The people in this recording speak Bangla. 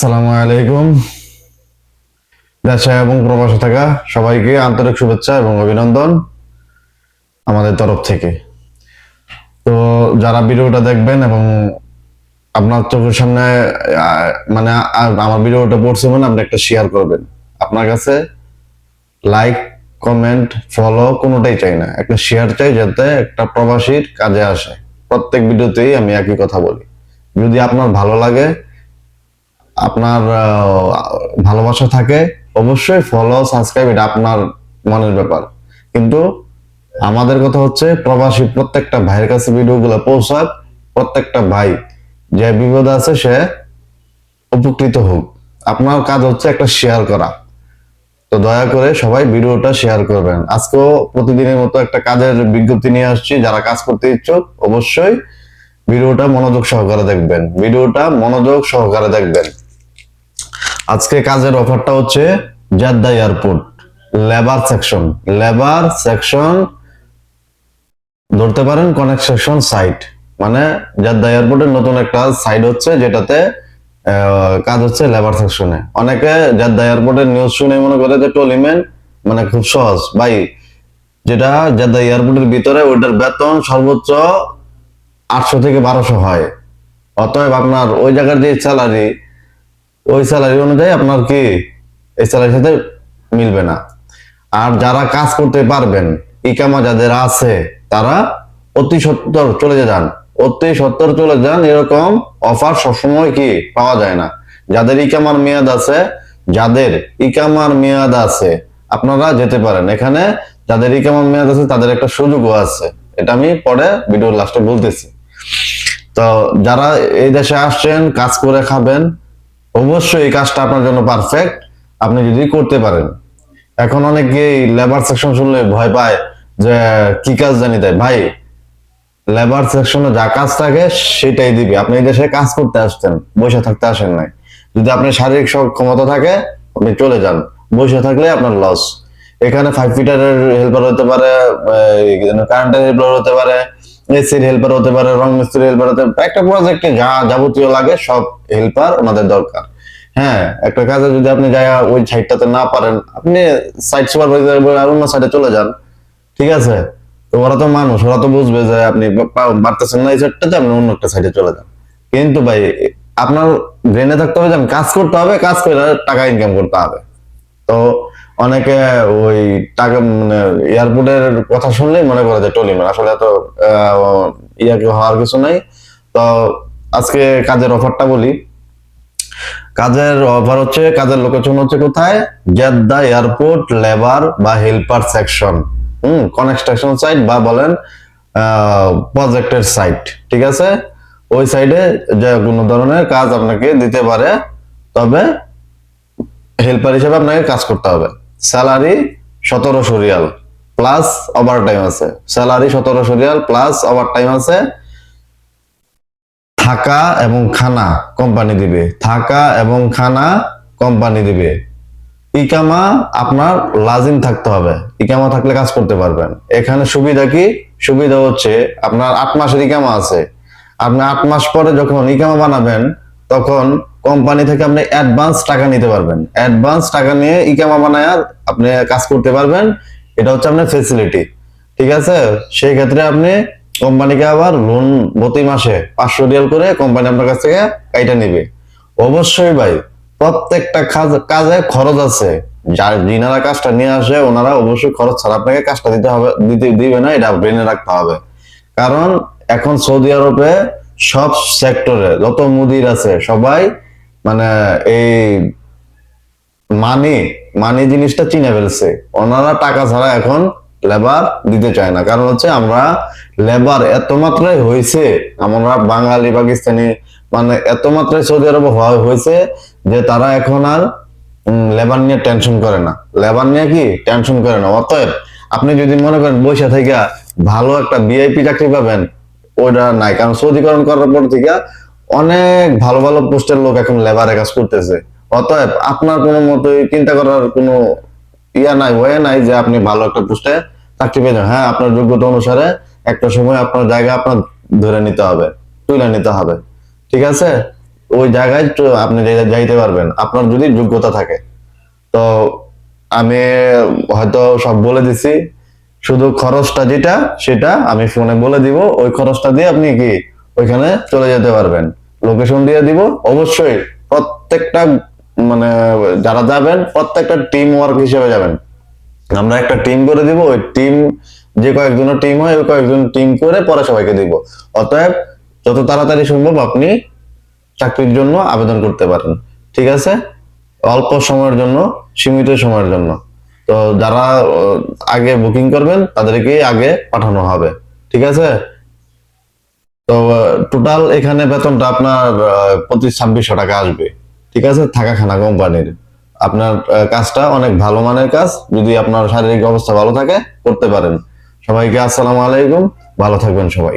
আসসালামু আলাইকুম। দেশে এবং প্রবাসে থাকা সবাইকে আন্তরিক শুভেচ্ছা এবং অভিনন্দন আমাদের তরফ থেকে। তো যারা ভিডিওটা দেখবেন এবং আপনার চোখের সামনে মানে আমার ভিডিওটা পড়ছে মানে আপনি একটা শেয়ার করবেন। আপনার কাছে লাইক কমেন্ট ফলো কোনোটাই চাই না। একটা শেয়ার চাই যাতে একটা প্রবাসীর কাজে আসে। প্রত্যেক ভিডিওতেই আমি একই কথা বলি। যদি আপনার ভালো লাগে আপনার ভালোবাসা থাকে, অবশ্যই ফলো সাবস্ক্রাইব এটা আপনার মনের ব্যাপার। কিন্তু আমাদের কথা হচ্ছে, প্রবাসী প্রত্যেকটা ভাইয়ের কাছে ভিডিওগুলো পৌঁছাক, প্রত্যেকটা ভাই যে বিপদ আছে সে উপকৃত হোক। আপনার কাজ হচ্ছে একটা শেয়ার করা। তো দয়া করে সবাই ভিডিওটা শেয়ার করবেন। আজকেও প্রতিদিনের মতো একটা কাজের বিজ্ঞপ্তি নিয়ে আসছি, যারা কাজ করতে ইচ্ছুক, অবশ্যই ভিডিওটা মনোযোগ সহকারে দেখবেন। ভিডিওটা মনোযোগ সহকারে দেখবেন। আজকে কাজের অফারটা হচ্ছে Jeddah airport, labour section labour section, ধরতে পারেন কনেক্ট সেকশন সাইট মানে জাদ্দা এয়ারপোর্টের নতুন একটা সাইট হচ্ছে যেটাতে কাজ হচ্ছে লেবার সেকশনে অনেকে জাদ্দা এয়ারপোর্টের নিউজ শুনে মনে করে যে টলিমেন মানে খুব সহজ। ভাই, যেটা জাদ্দা এয়ারপোর্টের ভিতরে ওইটার বেতন সর্বোচ্চ আটশো থেকে বারোশো হয়। অতএব আপনার ওই জায়গার যে স্যালারি ওই স্যালারি অনুযায়ী আপনার কি এই স্যালারির সাথে মিলবে না। আর যারা কাজ করতে পারবেন, ইকামা যাদের আছে, তারা অতি সত্তর চলে যান। অতি সত্তর চলে যান, এরকম অফার সবসময় কি পাওয়া যায় না। যাদের ইকামার মেয়াদ আছে, যাদের ইকামার মেয়াদ আছে, আপনারা যেতে পারেন। এখানে যাদের ইকামার মেয়াদ আছে, তাদের একটা সুযোগও আছে। এটা আমি পরে ভিডিওর লাস্টে বলতেছি। তো যারা এই দেশে আসছেন, কাজ করে খাবেন অবশ্যই এই কাজটা আপনার জন্য পারফেক্ট আপনি যদি করতে পারেন। এখন অনেকেই লেবার সেকশন শুনলে ভয় পায় যে, কি কাজ জানি দেয় ভাই লেবার সেকশনে যা কাজ থাকে সেটাই দিবে। আপনি এই দেশে কাজ করতে আসতেন বসে থাকতে আসেন নাই। যদি আপনার শারীরিক ক্ষমতা থাকে, আপনি চলে যান। বসে থাকলে আপনার লস এখানে ফাইভ ফিটারের হেল্পার হতে পারে কারেন্টের হেল্পার হতে পারে এসির হেল্পার হতে পারে, রং মিস্ত্রির হেল্পার হতে পারে, একটা প্রজেক্টে যা যাবতীয় লাগে সব হেল্পার ওনাদের দরকার। হ্যাঁ একটা কাজে যদি আপনি যাই ওই সাইডটাতে না পারেন, আপনি সাইড সুপারভাইজার আর অন্য সাইডে চলে যান, ঠিক আছে? তো ওরা তো মানুষ, ওরা তো বুঝবে যে আপনি পারতেছেন না এই সাইডটাতে আপনি অন্য একটা সাইডে চলে যান। কিন্তু ভাই, আপনার ব্রেনে থাকতে হবে যে কাজ করতে হবে, কাজ করে টাকা ইনকাম করতে হবে। তো অনেকে ওই টাকা মানে এয়ারপোর্টের কথা শুনলেই মনে করে যে টলিমেন আসলে এত ইয়াকে হওয়ার কিছু নাই। তো আজকে কাজের অফারটা বলি। কাজের অফার হচ্ছে, কাজের লোকেশন হচ্ছে কোথায়? জেদ্দা এয়ারপোর্ট লেবার বা হেল্পার সেকশন। হুম, কনস্ট্রাকশন সাইট বা বলেন প্রজেক্টের সাইট, ঠিক আছে? ওই সাইডে যে কোনো ধরনের কাজ আপনাকে দিতে পারে। তবে হেল্পার হিসেবে আপনাকে কাজ করতে হবে। স্যালারি সতেরোশো রিয়াল প্লাস ওভার টাইম আছে। স্যালারি সতেরোশো রিয়াল প্লাস ওভার টাইম আছে। থাকা এবং খানা কোম্পানি দিবে। থাকা এবং খানা কোম্পানি দিবে। ইকামা আপনার লাজিম থাকতে হবে। ইকামা থাকলে কাজ করতে পারবেন। এখানে সুবিধা কি? সুবিধা হচ্ছে আপনার আট মাসের ইকামা আছে। আপনি আট মাস পরে যখন ইকামা বানাবেন, তখন কোম্পানি থেকে আপনি অ্যাডভান্স টাকা নিতে পারবেন। অ্যাডভান্স টাকা নিয়ে ইকামা বানায় আপনি কাজ করতে পারবেন। এটা হচ্ছে আপনার ফেসিলিটি ঠিক আছে? সেই ক্ষেত্রে আপনি কোম্পানিকে আবার লোন প্রতি মাসে পাঁচশো রিয়াল করে কোম্পানি আপনার কাছ থেকে কাইটা নিবে। অবশ্যই ভাই, প্রত্যেকটা কাজ খরচ আছে। যার যিনারা কাজটা নিয়ে আসে, ওনারা অবশ্যই খরচ ছাড়া আপনাকে কাজটা দিতে হবে, দিতে দিবে না, এটা ব্রেনে রাখতে হবে। কারণ এখন সৌদি আরবে সব সেক্টরে যত মুদির আছে, সবাই মানে এই মানি মানি জিনিসটা চিনে ফেলছে। ওনারা টাকা ছাড়া এখন লেবার দিতে চায় না। কারণ হচ্ছে আমরা লেবার এত মাত্রায় হয়েছে, আমরা বাঙালি, পাকিস্তানি মানে এত মাত্রায় সৌদি আরবে হয়েছে যে তারা এখন আর লেবার নিয়ে টেনশন করে না। লেবার নিয়ে কি? টেনশন করে না। অতএব আপনি যদি মনে করেন বৈশা থেকে ভালো একটা ভিআইপি চাকরি পাবেন, ওইটা নাই। কারণ সৌদিকরণ করার পর থেকে অনেক ভালো ভালো পোস্টের লোক এখন লেবারে কাজ করতেছে। অতএব আপনার কোনো মতোই চিন্তা করার কোনো ইয়া নাই ওয়ে নাই যে আপনি ভালো একটা পোস্টে চাকরি পেয়ে হ্যাঁ আপনার যোগ্যতা অনুসারে একটা সময় আপনার জায়গা আপনার ধরে নিতে হবে, তুলে নিতে হবে। ঠিক আছে? ওই জায়গায় আপনি যাইতে পারবেন। আপনার যদি যোগ্যতা থাকে। তো আমি হয়তো সব বলে দিছি। শুধু খরচটা যেটা, সেটা আমি ফোনে বলে দিব। ওই খরচটা দিয়ে আপনি কি ওইখানে চলে যেতে পারবেন। লোকেশন দিয়ে দিব। অবশ্যই প্রত্যেকটা মানে যারা যাবেন, প্রত্যেকটা টিম ওয়ার্ক হিসেবে যাবেন। আমরা একটা টিম করে দিব, ওই টিম যে কয়েকজনের টিম হয়, ওই কয়েকজন টিম করে পরে সবাইকে দিব। অতএব, যত তাড়াতাড়ি সম্ভব আপনি চাকরির জন্য আবেদন করতে পারেন। ঠিক আছে? অল্প সময়ের জন্য, সীমিত সময়ের জন্য। তো যারা আগে বুকিং করবেন, তাদেরকেই আগে পাঠানো হবে। ঠিক আছে? তো টোটাল এখানে বেতনটা আপনার পঁচিশ, ছাব্বিশশো টাকা আসবে। ঠিক আছে? থাকা খানা কোম্পানির। আপনার কাজটা অনেক ভালো মানের কাজ। যদি আপনার শারীরিক অবস্থা ভালো থাকে, করতে পারেন। সবাইকে আসসালামু আলাইকুম। ভালো থাকবেন সবাই।